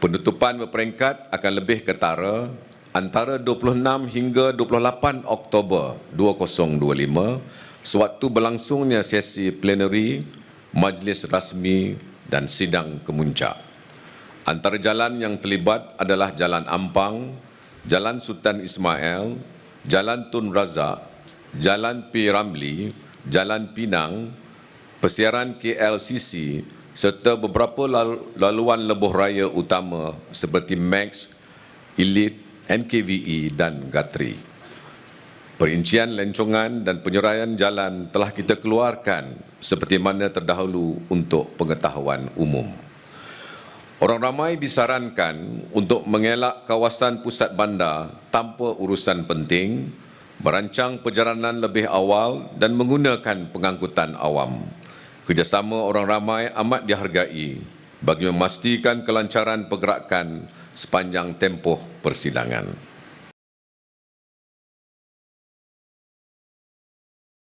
Penutupan berperingkat akan lebih ketara antara 26 hingga 28 Oktober 2025 sewaktu berlangsungnya sesi plenary, majlis rasmi dan sidang kemuncak. Antara jalan yang terlibat adalah Jalan Ampang, Jalan Sultan Ismail, Jalan Tun Razak, Jalan P. Ramli, Jalan Pinang, persiaran KLCC serta beberapa lalu- laluan lebuh raya utama seperti MAX, Elite, NKVE dan Gatri. Perincian lencongan dan penyuraian jalan telah kita keluarkan seperti mana terdahulu untuk pengetahuan umum. Orang ramai disarankan untuk mengelak kawasan pusat bandar tanpa urusan penting, merancang perjalanan lebih awal dan menggunakan pengangkutan awam. Kerjasama orang ramai amat dihargai bagi memastikan kelancaran pergerakan sepanjang tempoh persidangan.